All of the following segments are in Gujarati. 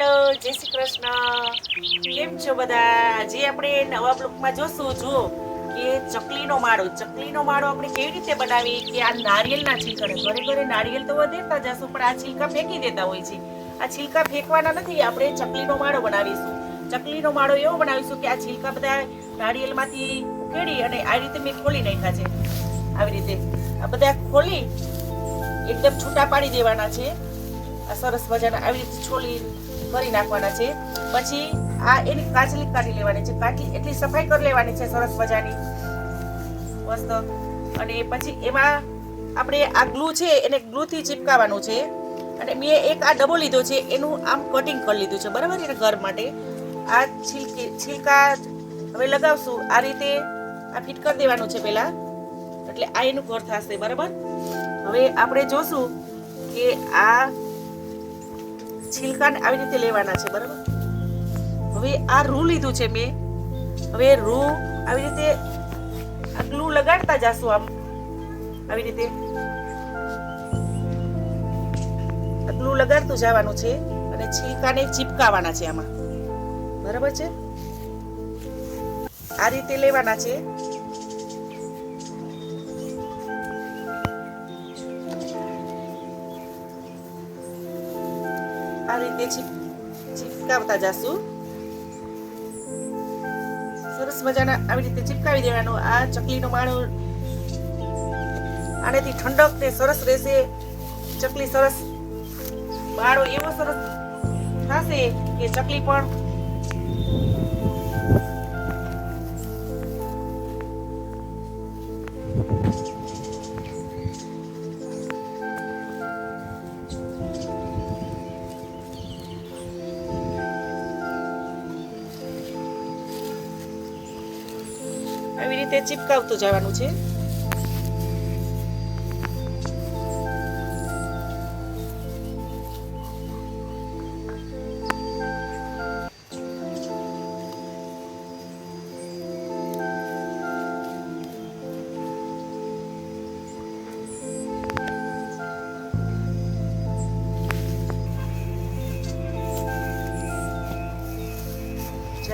હેલો, જય શ્રી કૃષ્ણ. કેમ છો બધા? આજે આપણે નવા બ્લોકમાં જોશું. જુઓ, કે ચકલીનો માળો ચકલીનો માળો આપણે કેવી રીતે બનાવી કે આ નારિયેલના છીલકા ઘરે ઘરે નારિયેલ તો વધેતા જશું, પણ આ છીલકા ફેંકી દેતા હોય છે. આ છીલકા ફેંકવાના નથી, આપણે ચકલીનો માળો બનાવીશું. ચકલીનો માળો એવો બનાવીશું કે આ છીલકા બધા નારિયેળમાંથી ઉકેડી અને આ રીતે મેં ખોલી નાખ્યા છે. આવી રીતે. આ બધા ખોલી, એકદમ છૂટા પાડી દેવાના છે. આ સરસ મજાના આવી રીતે છોલી કરી નાખવાના છે. પછી આ એની કાચલી કાઢી લેવાની છે. કાચલી એટલી સફાઈ કરી લેવાની છે સરસ મજાની. મસ્ત. અને પછી એમાં આપણે આ ગ્લુ છે એને ગ્લુથી ચીપકાવવાનું છે. અને મેં એક આ ડબો લીધો છે. એનું આમ કટિંગ કરી લીધું છે. બરાબર? એને ઘર માટે. આ છિલકી, છિલકા હવે લગાવશું. આ રીતે આ ફિટ કરી દેવાનું છે પહેલાં. એટલે આ એનું ઘર થશે. બરાબર? હવે આપણે જોશું કે આ છિલકાને આવી રીતે લેવાના છે, બરાબર? હવે આ રૂ લીધું છે મેં. હવે રૂ આવી રીતે આ ગ્લુ લગાડતા જાશું આમ. આવી રીતે. ગ્લુ લગાડતું જવાનું છે અને છિલકાને ચીપકાવાના છે આમાં. બરાબર છે? આ રીતે લેવાના છે. રીતે ચીપકાવતા જશું. સરસ મજાના આવી રીતે ચીપકાવી દેવાનું. આ ચકલીનો માળો આનેથી ઠંડક ને સરસ રહેશે. ચકલી સરસ, માળો એવો સરસ થશે કે ચકલી પણ રીતે ચીપકાવતું જવાનું છે.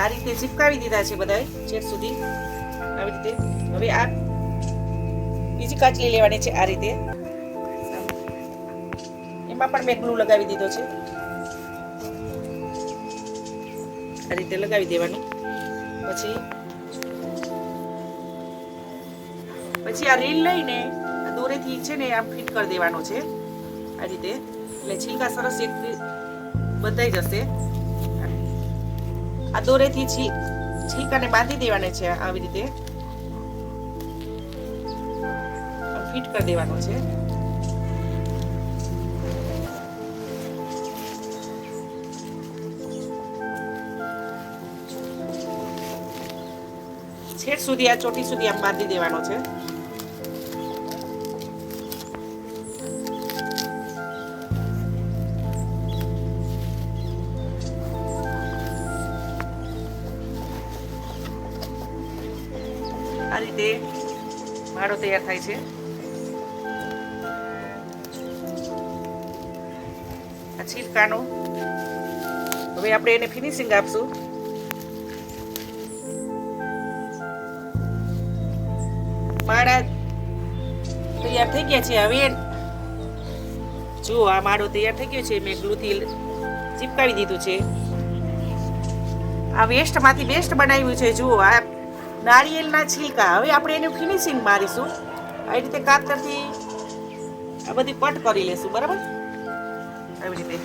આ રીતે ચીપકાવી દીધા છે બધા છેક સુધી. રીતે. હવે આ બીજી કાચલી લેવાની છે આ રીતે. એમાં પણ મેં ગ્લુ લગાવી દીધો છે. આ રીતે લગાવી દેવાનું. પછી પછી આ રીલ લઈને આ દોરેથી છે ને આમ ફિટ કરી દેવાનો છે. આ રીતે. એટલે છીલકા સરસ એક બંધાઈ જશે. આ દોરેથી છી છીકાને બાંધી દેવાના છે આવી રીતે. ફિટ કરી દેવાનો છે. છેડ સુધી આ ચોટી સુધી આમ બાંધી દેવાનો છે. આ રીતે માળો તૈયાર થાય છે. છીલકાનો. હવે આપણે એને ફિનિશિંગ આપશું. માળા તૈયાર થઈ ગયા છે હવે. જુઓ આ માળો તૈયાર થઈ ગયો છે. મેં ગ્લુથી ચીપકાવી દીધું છે. આ વેસ્ટમાંથી બેસ્ટ બનાવ્યું છે. જુઓ આ નારિયેળના છિલકા. હવે આપણે એને ફિનિશિંગ મારીશું. આવી રીતે કાતરથી આ બધી કટ કરી લેશું. બરાબર? આવી રીતે.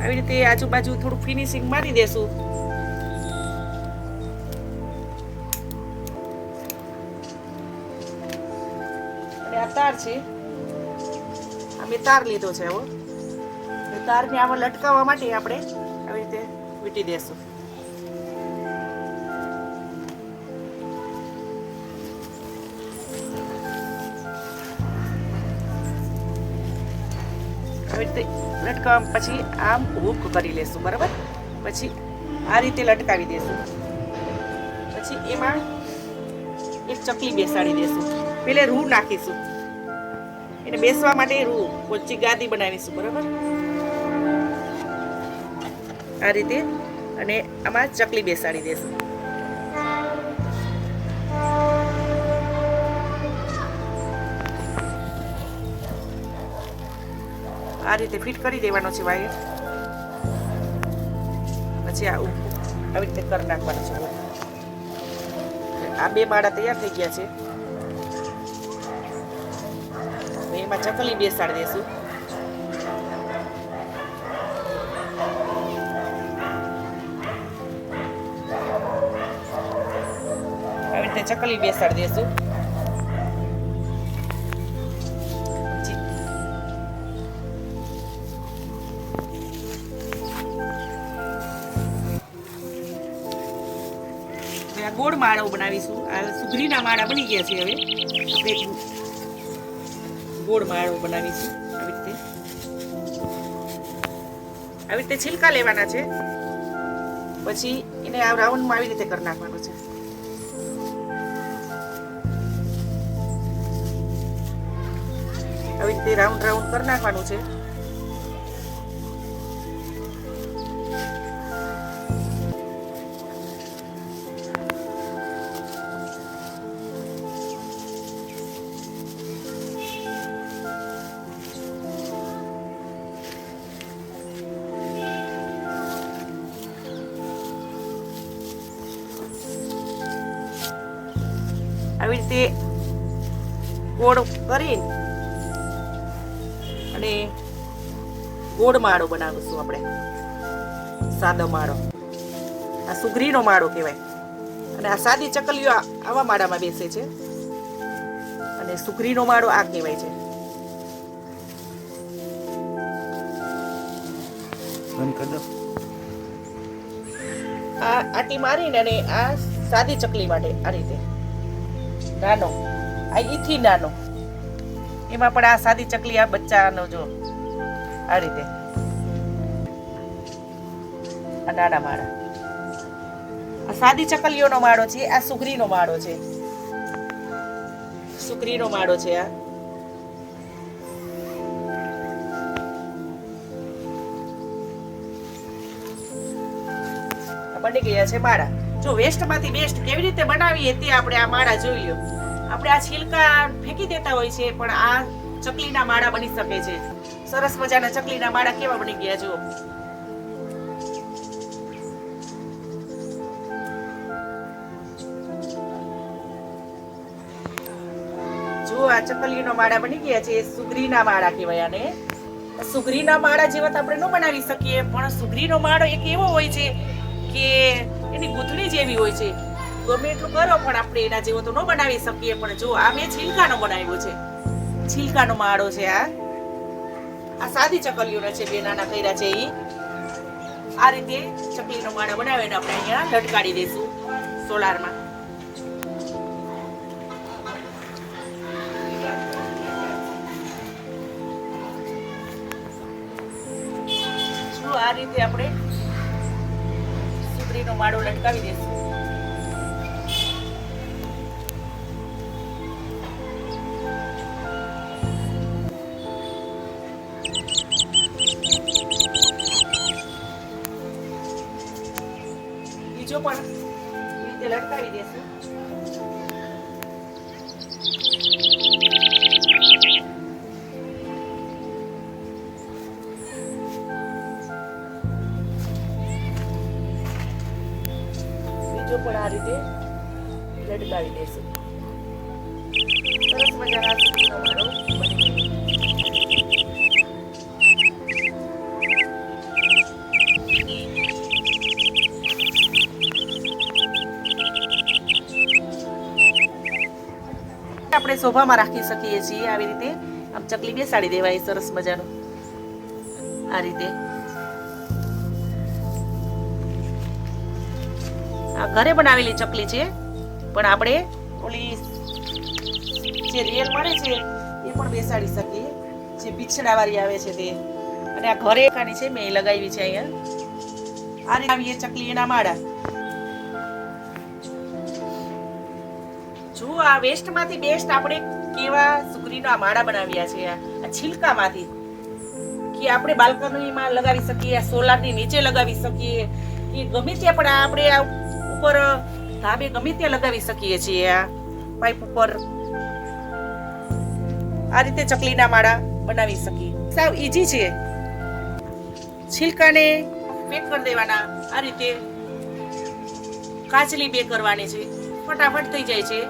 આવી રીતે આજુબાજુ થોડું ફિનિશિંગ મારી દેશું. અને આ તાર છે. અમે તાર લીધો છે એવો તારને આમાં લટકાવવા માટે આપણે આવી રીતે વીટી દેશું. રીતે પછી આમ હૂક કરી લેશું, બરાબર? પછી આ રીતે લટકાવી દેશું. પછી એમાં એક ચકલી બેસાડી દેશું. પેલે રૂ નાખીશું. એને બેસવા માટે રૂ ઓછી ગાદી બનાવીશું, બરાબર? આ રીતે અને આમાં ચકલી બેસાડી દેશું. આ રીતે ફિટ કરી દેવાનો છે વાયર. પછી આ આવી રીતે કરી નાખવાનો છે આ બે માળા તૈયાર થઈ ગયા છે. એમાં ચકલી બેસાડી દેશું. આવી રીતે ચકલી બેસાડી દેશું. માળો બનાવીશું. આ સુગરીના માળા બની ગયા છે હવે. આપણે ગોળ માળો બનાવીશું આવી રીતે. આવી રીતે છિલકા લેવાના છે. પછી એને આ રાઉન્ડમાં આવી રીતે કરી નાખવાનું છે. આવી રીતે રાઉન્ડ રાઉન્ડ કરી નાખવાનું છે. આવી રીતે ગોળ કરી અને ગોળ માળો બનાવીશું આપણે. સાદો માળો. આ સુગરીનો માળો કહેવાય. અને આ સાદી ચકલીઓ આવા માળામાં બેસે છે. અને સુગરીનો માળો આ કહેવાય છે. આ આટી મારીને અને આ સાદી ચકલી માટે આ રીતે. નાનો. આ ઈથી નાનો. એમાં પણ આ સાદી ચકલી, આ બચ્ચાનો જો. આ રીતે. આ નાના માળા. આ સાદી ચકલીઓનો માળો છે, આ સુગરીનો માળો છે. સુગરીનો માળો છે આ. બની ગયા છે માળા. જો વેસ્ટમાંથી બેસ્ટ કેવી રીતે બનાવીએ તે આપણે આ માળા જોઈ લો આપણે આ છિલકા ફેંકી દેતા હોય છે, પણ આ ચકલીના માળા બની શકે છે. સરસ મજાના ચકલીના માળા કેવા બની ગયા જુઓ. જુઓ, આ ચકલીનો માળા બની ગયા છે, સુગરીના માળા કહેવાય આને. સુગરીના માળા જેવા તો આપણે ન બનાવી શકીએ, પણ સુગરીનો માળો એક એવો હોય છે કે એની ગૂંથણી જેવી હોય છે. ગમે એટલું કરો, પણ આપણે એના જેવો તો ન બનાવી શકીએ. પણ જો, આ મેં છિલકાનો બનાવ્યો છે. છિલકાનો માળો છે આ. આ સાદી ચકલીઓનો છે, બે નાના કર્યા છે એ આ રીતે ચકલીનો માળો બનાવીને આપણે અહીંયા લટકાડી દઈશું સોલારમાં. આ રીતે આપણે સુગરીનો માળો લટકાવી દઈશું પણ આ રીતે લટકાવી દેશે. સરસ મજાના સુગરીનો બની આપણે શોભામાં રાખી શકીએ છીએ આવી રીતે. આમ ચકલી બેસાડી દેવાય સરસ મજાનું. આ રીતે. આ ઘરે બનાવેલી ચકલી છે. પણ આપણે ઓલી જે રેલ મળે છે, એ પણ બેસાડી શકીએ. જે પીછડાવાળી આવે છે તે. અને આ ઘરે એકાની છે, મેં લગાવી છે અહીંયા. આ રીતે આવીએ ચકલી એના માળા. જો આ વેસ્ટમાંથી બેસ્ટ આપણે કેવા સુગરીના માળા બનાવ્યા છે, આ છિલકામાંથી. કે આપણે બાલ્કનીમાં લગાવી શકીએ સોલારની નીચે લગાવી શકીએ. કે ગમે ત્યાં પણ આપણે આ ઉપર ધાબે ગમે ત્યાં લગાવી શકીએ છીએ આ પાઇપ ઉપર. આ રીતે ચકલીના માળા બનાવી શકીએ. સાવ ઈઝી છે. છિલકાને પેક કરી દેવાના. આ રીતે કાચલી બે કરવાની છે. ફટાફટ થઈ જાય છે.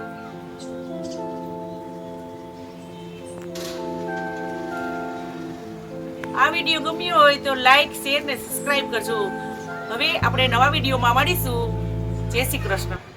આ વીડિયો ગમ્યો હોય તો લાઈક, શેર ને સબસ્ક્રાઇબ કરજો. હવે આપણે નવા વિડીયોમાં મળીશું. જય શ્રી કૃષ્ણ.